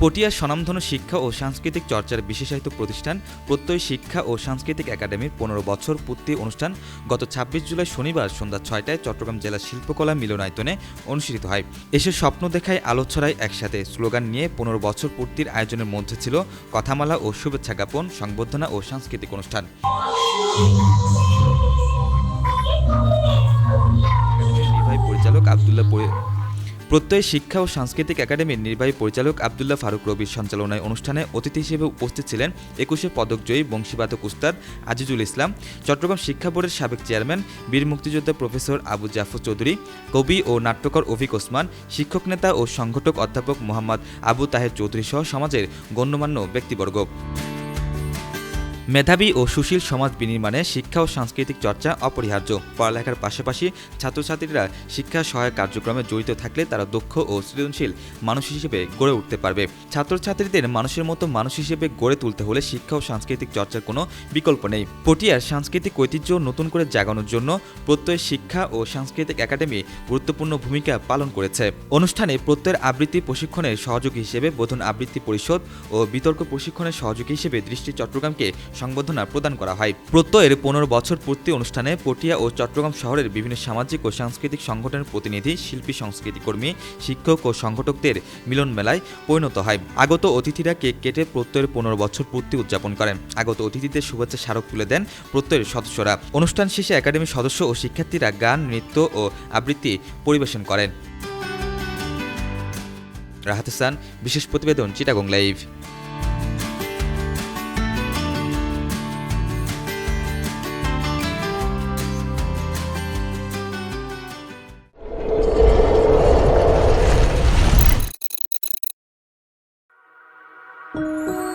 পটিয়ার স্বনামধন্য শিক্ষা ও সাংস্কৃতিক চর্চার বিশেষায়িত প্রতিষ্ঠান প্রত্যয় শিক্ষা ও সাংস্কৃতিক একাডেমির পনেরো বছর পূর্তি অনুষ্ঠান গত ছাব্বিশ জুলাই শনিবার সন্ধ্যা ছয়টায় চট্টগ্রাম জেলা শিল্পকলা মিলনায়তনে অনুষ্ঠিত হয়। এসে স্বপ্ন দেখায় আলো ছড়ায় একসাথে। স্লোগান নিয়ে পনেরো বছর পূর্তির আয়োজনের মধ্যে ছিল কথামালা ও শুভেচ্ছা জ্ঞাপন, সংবর্ধনা ও সাংস্কৃতিক অনুষ্ঠান। পরিচালক আবদুল্লাহ প্রত্যয় শিক্ষা ও সাংস্কৃতিক একাডেমির নির্বাহী পরিচালক আবদুল্লাহ ফারুক রবির সঞ্চালনায় অনুষ্ঠানে অতিথি হিসেবে উপস্থিত ছিলেন একুশে পদকজয়ী বংশীবাদক উস্তাদ আজিজুল ইসলাম, চট্টগ্রাম শিক্ষা বোর্ডের সাবেক চেয়ারম্যান, বীর মুক্তিযোদ্ধা প্রফেসর আবু জাফর চৌধুরী, কবি ও নাট্যকর অভিক ওসমান, শিক্ষক নেতা ও সংগঠক অধ্যাপক মোহাম্মদ আবু তাহের চৌধুরী সহ সমাজের গণ্যমান্য ব্যক্তিবর্গ। মেধাবী ও সুশীল সমাজ বিনির্মাণে শিক্ষা ও সাংস্কৃতিক চর্চা অপরিহার্য। পড়ালেখার পাশাপাশি ছাত্রছাত্রীরা শিক্ষা সহায়ক কার্যক্রমে জড়িত থাকলে তারা দক্ষ ও সৃজনশীল মানুষ হিসেবে গড়ে উঠতে পারবে। ছাত্রছাত্রীদের মানুষের মতো মানুষ হিসেবে গড়ে তুলতে হলে শিক্ষা ও সাংস্কৃতিক চর্চার কোনো বিকল্প নেই। পটিয়ার সাংস্কৃতিক ঐতিহ্য নতুন করে জাগানোর জন্য প্রত্যয় শিক্ষা ও সাংস্কৃতিক একাডেমি গুরুত্বপূর্ণ ভূমিকা পালন করেছে। অনুষ্ঠানে প্রত্যয়ের আবৃত্তি প্রশিক্ষণের সহযোগী হিসেবে বোধন আবৃত্তি পরিষদ ও বিতর্ক প্রশিক্ষণের সহযোগী হিসেবে দৃষ্টি চট্টগ্রামকে সংবর্ধনা প্রদান করা হয়। প্রত্যয়ের পনেরো বছর পূর্তি অনুষ্ঠানে পটিয়া ও চট্টগ্রাম শহরের বিভিন্ন সামাজিক ও সাংস্কৃতিক সংগঠনের প্রতিনিধি, শিল্পী, সংস্কৃতি কর্মী, শিক্ষক ও সংগঠকদের মিলন মেলায় পরিণত হয়। আগত অতিথিরা কেক কেটে প্রত্যয়ের পনেরো বছর পূর্তি উদযাপন করেন। আগত অতিথিদের শুভেচ্ছা স্মারক তুলে দেন প্রত্যয়ের সদস্যরা। অনুষ্ঠান শেষে একাডেমির সদস্য ও শিক্ষার্থীরা গান, নৃত্য ও আবৃত্তি পরিবেশন করেন। রাহাত হাসান, বিশেষ প্রতিবেদন, চিটাগং লাইভ। Música